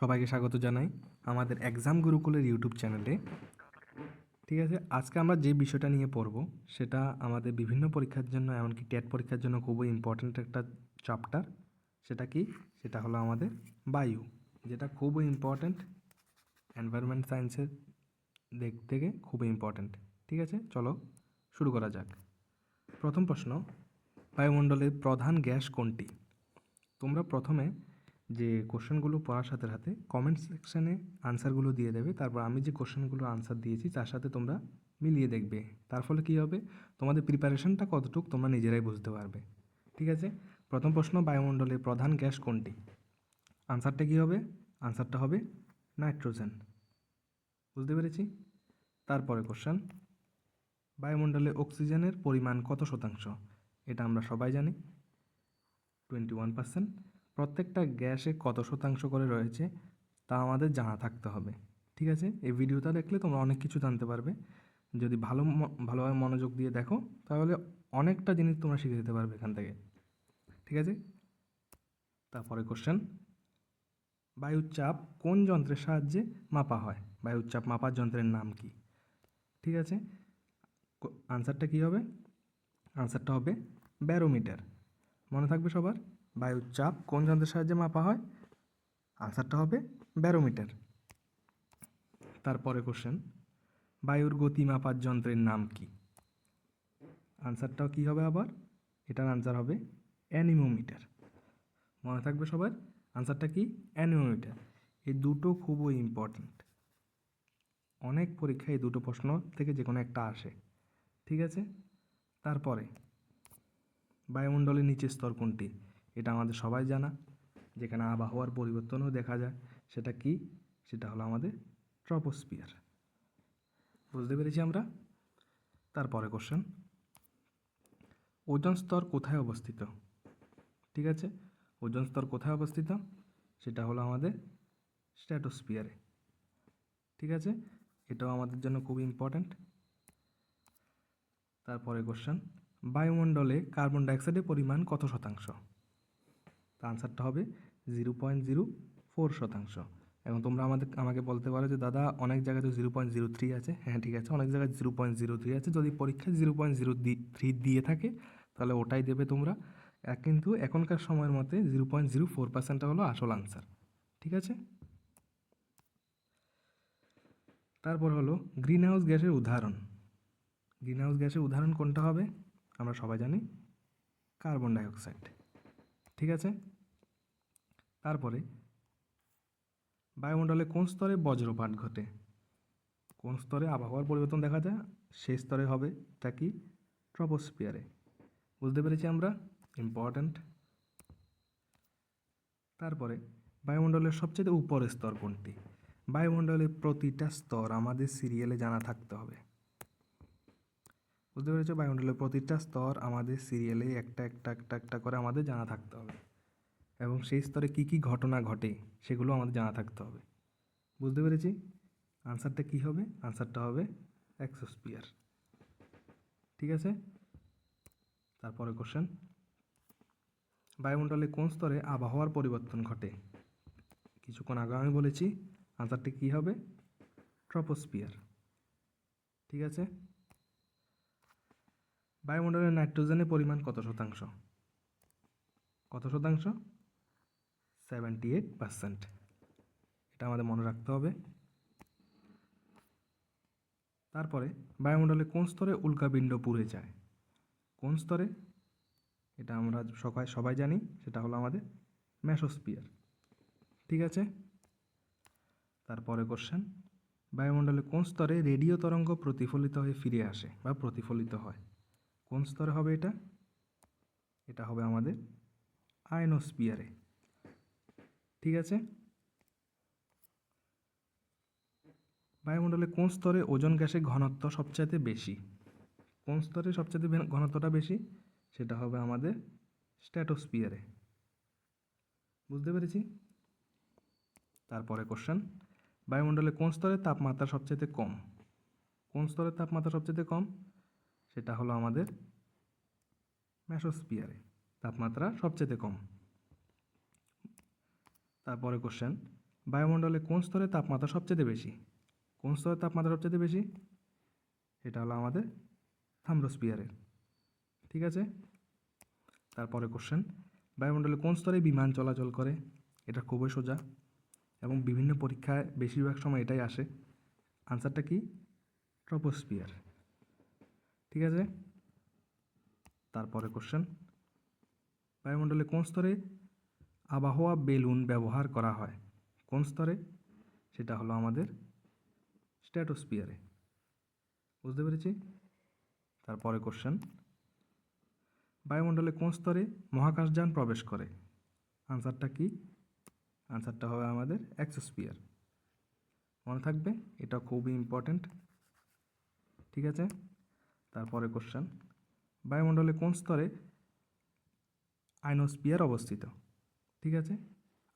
সবাইকে স্বাগত জানাই আমাদের এক্সাম গুরুকুলের ইউটিউব চ্যানেলে ঠিক আছে, আজকে আমরা যে বিষয়টা নিয়ে পড়ব, সেটা আমাদের বিভিন্ন পরীক্ষার জন্য, এমনকি টেট পরীক্ষার জন্য খুবই ইম্পর্ট্যান্ট একটা চ্যাপ্টার সেটা কি? সেটা হলো আমাদের বায়ু, যেটা খুবই ইম্পর্ট্যান্ট এনভায়রনমেন্ট সায়েন্সের দিক থেকে খুবই ইম্পর্ট্যান্ট ঠিক আছে, চলো শুরু করা যাক। প্রথম প্রশ্ন, বায়ুমণ্ডলের প্রধান গ্যাস কোনটি? তোমরা প্রথমে যে কোশ্চেনগুলো পড়ার সাথে সাথে কমেন্ট সেকশানে আনসারগুলো দিয়ে দেবে। তারপর আমি যে কোশ্চেনগুলো আনসার দিয়েছি, তার সাথে তোমরা মিলিয়ে দেখবে। তার ফলে কী হবে? তোমাদের প্রিপারেশনটা কতটুকু তোমরা নিজেরাই বুঝতে পারবে। ঠিক আছে? প্রথম প্রশ্ন, বায়ুমণ্ডলে প্রধান গ্যাস কোনটি? আনসারটা কী হবে? আনসারটা হবে নাইট্রোজেন। বুঝতে পেরেছি? তারপরে কোশ্চেন বায়ুমণ্ডলে অক্সিজেনের পরিমাণ কত শতাংশ? এটা আমরা সবাই জানি। টোয়েন্টি ওয়ান পার্সেন্ট প্রত্যেকটা গ্যাসে কত শতাংশ করে রয়েছে, তা আমাদের জানা থাকতে হবে। ঠিক আছে? এই ভিডিওটা দেখলে তোমরা অনেক কিছু জানতে পারবে। যদি ভালো ভালোভাবে মনোযোগ দিয়ে দেখো, তাহলে অনেকটা জিনিস তোমরা শিখে যেতে পারবে এখান থেকে। ঠিক আছে? তারপরে কোশ্চেন বায়ুর চাপ কোন যন্ত্রের সাহায্যে মাপা হয়? বায়ুর চাপ মাপার যন্ত্রের নাম কি? ঠিক আছে? আনসারটা কী হবে? আনসারটা হবে ব্যারোমিটার। মনে থাকবে সবার? বায়ুর চাপ কোন যন্ত্রের সাহায্যে মাপা হয়? আনসারটা হবে ব্যারোমিটার। তারপরে কোশ্চেন বায়ুর গতি মাপার যন্ত্রের নাম কি? আনসারটাও কী হবে আবার? এটার আনসার হবে অ্যানিমোমিটার। মনে থাকবে সবার? আনসারটা কি? অ্যানিমোমিটার। এই দুটো খুবই ইম্পর্ট্যান্ট অনেক পরীক্ষায় এই দুটো প্রশ্ন থেকে যে কোনো একটা আসে। ঠিক আছে? তারপরে, বায়ুমণ্ডলের নিচের স্তর কোনটি? এটা আমাদের সবাই জানা। যেখানে আবহাওয়ার পরিবর্তনও দেখা যায়। সেটা কি? সেটা হলো আমাদের ট্রপোস্পিয়ার বুঝতে পেরেছি আমরা? তারপরে কোশ্চেন ওজন স্তর কোথায় অবস্থিত? ঠিক আছে? ওজন স্তর কোথায় অবস্থিত? সেটা হলো আমাদের স্ট্র্যাটোস্পিয়ারে ঠিক আছে? এটাও আমাদের জন্য খুব ইম্পর্ট্যান্ট তারপরে কোশ্চেন বায়ুমণ্ডলে কার্বন ডাইঅক্সাইডের পরিমাণ কত শতাংশ? তা আনসারটা হবে জিরো পয়েন্ট জিরো ফোর শতাংশ। এবং তোমরা আমাদের, আমাকে বলতে পারো যে, দাদা, অনেক জায়গায় তো জিরো পয়েন্ট জিরো থ্রি আছে। হ্যাঁ ঠিক আছে, অনেক জায়গায় জিরো পয়েন্ট জিরো থ্রি আছে। যদি পরীক্ষায় জিরো পয়েন্ট জিরো থ্রি দিয়ে থাকে, তাহলে ওটাই দেবে তোমরা। কিন্তু এখনকার সময়ের মতে জিরো পয়েন্ট জিরো ফোর পার্সেন্টটা হলো আসল আনসার ঠিক আছে? তারপর হলো গ্রিন হাউস গ্যাসের উদাহরণ। গ্রিন হাউস গ্যাসের উদাহরণ কোনটা হবে? আমরা সবাই জানি কার্বন ডাইঅক্সাইড ঠিক আছে? তারপরে, বায়ুমণ্ডলে কোন স্তরে বজ্রপাত ঘটে? কোন স্তরে আবহাওয়ার পরিবর্তন দেখা যায়? সেই স্তরে হবে তা কি? ট্রপোস্পিয়ারে বুঝতে পেরেছি আমরা? ইম্পর্ট্যান্ট। তারপরে, বায়ুমণ্ডলের সবচেয়ে উপরের স্তর কোনটি? বায়ুমণ্ডলের প্রতিটা স্তর আমাদের সিরিয়ালে জানা থাকতে হবে। বুঝতে পেরেছ? বায়ুমণ্ডলের প্রতিটা স্তর আমাদের সিরিয়ালে একটা একটা একটা একটা করে আমাদের জানা থাকতে হবে। এবং সেই স্তরে কী কী ঘটনা ঘটে সেগুলো আমাদের জানা থাকতে হবে। বুঝতে পেরেছি? আনসারটা কী হবে? আনসারটা হবে এক্সোস্পিয়ার ঠিক আছে? তারপরে কোশ্চেন বায়ুমণ্ডলে কোন স্তরে আবহাওয়ার পরিবর্তন ঘটে? কিছুক্ষণ আগে আমি বলেছি, আনসারটি কী হবে? ট্রপোস্পিয়ার ঠিক আছে? বায়ুমণ্ডলের নাইট্রোজেনের পরিমাণ কত শতাংশ? কত শতাংশ? সেভেন্টি এইট পার্সেন্ট এটা আমাদের মনে রাখতে হবে। তারপরে বায়ুমণ্ডলে কোন স্তরে উল্কাপিণ্ড পুড়ে যায়? কোন স্তরে? এটা আমরা সবাই সবাই জানি, সেটা হলো আমাদের ম্যাসোস্পিয়ার ঠিক আছে? তারপরে কোশ্চেন বায়ুমণ্ডলে কোন স্তরে রেডিও তরঙ্গ প্রতিফলিত হয়ে ফিরে আসে বা প্রতিফলিত হয়? কোন স্তরে হবে এটা? এটা হবে আমাদের আয়নোস্পিয়ারে ঠিক আছে? বায়ুমণ্ডলে কোন স্তরে ওজন গ্যাসের ঘনত্ব সবচাইতে বেশি? কোন স্তরে সবচাইতে ঘনত্বটা বেশি? সেটা হবে আমাদের স্ট্র্যাটোস্পিয়ারে বুঝতে পেরেছি? তারপরে কোশ্চেন বায়ুমণ্ডলে কোন স্তরে তাপমাত্রা সবচাইতে কম? কোন স্তরের তাপমাত্রা সবচাইতে কম? সেটা হলো আমাদের ম্যাসোস্পিয়ারে তাপমাত্রা সবচেয়ে কম। তারপরে কোশ্চেন বায়ুমণ্ডলে কোন স্তরে তাপমাত্রা সবচেয়ে বেশি? কোন স্তরে তাপমাত্রা সবচেয়ে বেশি? এটা হলো আমাদের থাম্ব্রোস্পিয়ারে ঠিক আছে? তারপরে কোশ্চেন বায়ুমণ্ডলে কোন স্তরে বিমান চলাচল করে? এটা খুবই সোজা। এবং বিভিন্ন পরীক্ষায় বেশিরভাগ সময় এটাই আসে। আনসারটা কি? ট্রপোস্পিয়ার ঠিক আছে? তারপরে কোশ্চেন বায়ুমণ্ডলে কোন স্তরে আবহাওয়া বেলুন ব্যবহার করা হয়। কোন স্তরে? সেটা হলো আমাদের স্ট্যাটোস্পিয়ারে বুঝতে পেরেছি? তারপরে কোশ্চেন বায়ুমণ্ডলে কোন স্তরে মহাকাশযান প্রবেশ করে? আনসারটা কি? আনসারটা হবে আমাদের অ্যাক্সোস্পিয়ার মনে থাকবে? এটা খুবই ইম্পর্ট্যান্ট ঠিক আছে? তারপরে কোশ্চেন বায়ুমণ্ডলে কোন স্তরে আইনোস্পিয়ার অবস্থিত? ঠিক আছে?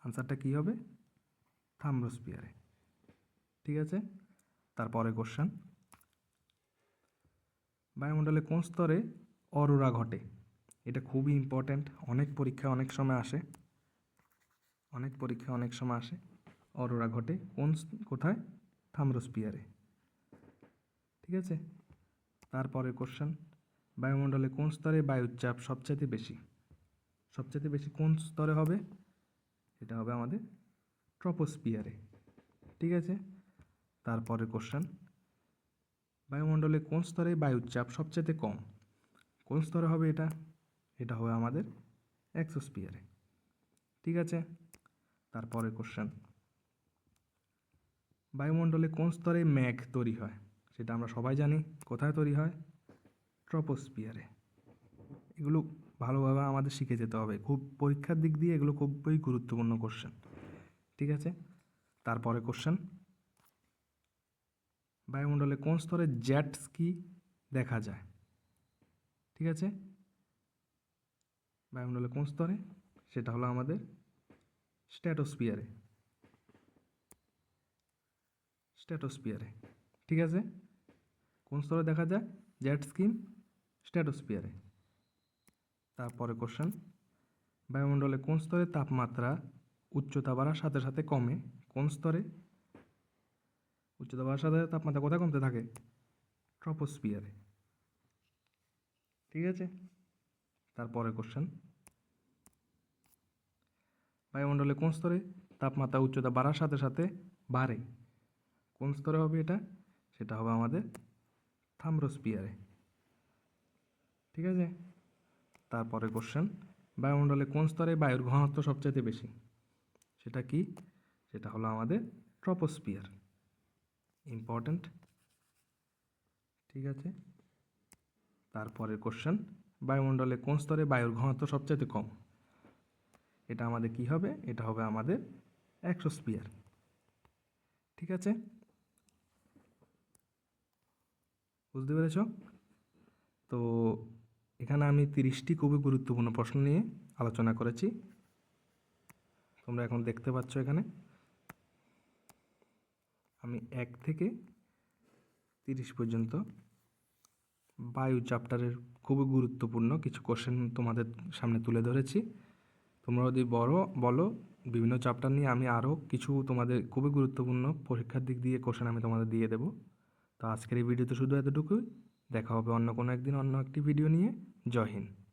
আনসারটা কী হবে? থাম্ব্রোস্পিয়ারে ঠিক আছে? তারপরে কোশ্চেন বায়ুমণ্ডলে কোন স্তরে অরোরা ঘটে? এটা খুবই ইম্পর্ট্যান্ট অনেক পরীক্ষা অনেক সময় আসে। অনেক পরীক্ষা অনেক সময় আসে। অরোরা ঘটে কোন কোথায়? থাম্ব্রোস্পিয়ারে ঠিক আছে? তারপরে কোশ্চেন বায়ুমণ্ডলে কোন স্তরে বায়ুর চাপ সবচাইতে বেশি? সবচাইতে বেশি কোন স্তরে হবে? এটা হবে আমাদের ট্রপোস্পিয়ারে ঠিক আছে? তারপরে কোশ্চেন বায়ুমণ্ডলে কোন স্তরে বায়ুর চাপ সবচাইতে কম? কোন স্তরে হবে এটা? এটা হবে আমাদের এক্সোস্পিয়ারে ঠিক আছে? তারপরে কোশ্চেন বায়ুমণ্ডলে কোন স্তরে মেঘ তৈরি হয়? সেটা আমরা সবাই জানি, কোথায় তৈরি হয়? ট্রপোস্পিয়ারে এগুলো ভালোভাবে আমাদের শিখে যেতে হবে। খুব পরীক্ষার দিক দিয়ে এগুলো খুবই গুরুত্বপূর্ণ কোশ্চেন ঠিক আছে? তারপরে কোশ্চেন বায়ুমণ্ডলে কোন স্তরে জেট স্কি দেখা যায়? ঠিক আছে? বায়ুমণ্ডলে কোন স্তরে? সেটা হলো আমাদের স্ট্যাটোস্পিয়ারে স্ট্যাটোস্পিয়ারে ঠিক আছে? কোন স্তরে দেখা যায়? জেট স্কিম স্ট্যাটোস্পিয়ারে তারপরে কোশ্চেন বায়ুমণ্ডলে কোন স্তরে তাপমাত্রা উচ্চতা বাড়ার সাথে সাথে কমে? কোন স্তরে উচ্চতা বাড়ার সাথে তাপমাত্রা কোথায় কমতে থাকে? ট্রপোস্পিয়ারে ঠিক আছে? তারপরে কোশ্চেন বায়ুমণ্ডলে কোন স্তরে তাপমাত্রা উচ্চতা বাড়ার সাথে সাথে বাড়ে? কোন স্তরে হবে এটা? সেটা হবে আমাদের থাম্ব্রোস্পিয়ারে ঠিক আছে? তারপরে কোশ্চেন বায়ুমণ্ডলে কোন স্তরে বায়ুর ঘনত্ব সবচাইতে বেশি? সেটা কি? সেটা হলো আমাদের ট্রপোস্পিয়ার ইম্পর্ট্যান্ট ঠিক আছে? তারপরের কোশ্চেন বায়ুমণ্ডলে কোন স্তরে বায়ুর ঘনত্ব সবচাইতে কম? এটা আমাদের কি হবে? এটা হবে আমাদের অ্যাক্সোস্পিয়ার ঠিক আছে? বুঝতে পেরেছ? তো এখানে আমি তিরিশটি খুবই গুরুত্বপূর্ণ প্রশ্ন নিয়ে আলোচনা করেছি। তোমরা এখন দেখতে পাচ্ছ এখানে। আমি এক থেকে তিরিশ পর্যন্ত বায়ু চ্যাপ্টারের খুবই গুরুত্বপূর্ণ কিছু কোশ্চেন তোমাদের সামনে তুলে ধরেছি। তোমরা যদি বড়, বলো, বিভিন্ন চ্যাপ্টার নিয়ে আমি আরও কিছু তোমাদের খুবই গুরুত্বপূর্ণ পরীক্ষার দিক দিয়ে কোশ্চেন আমি তোমাদের দিয়ে দেবো। তো আজকের এই ভিডিওতে শুধু এতটুকুই। দেখা হবে অন্য কোনো একদিন অন্য একটি ভিডিও নিয়ে। জয় হিন্দ।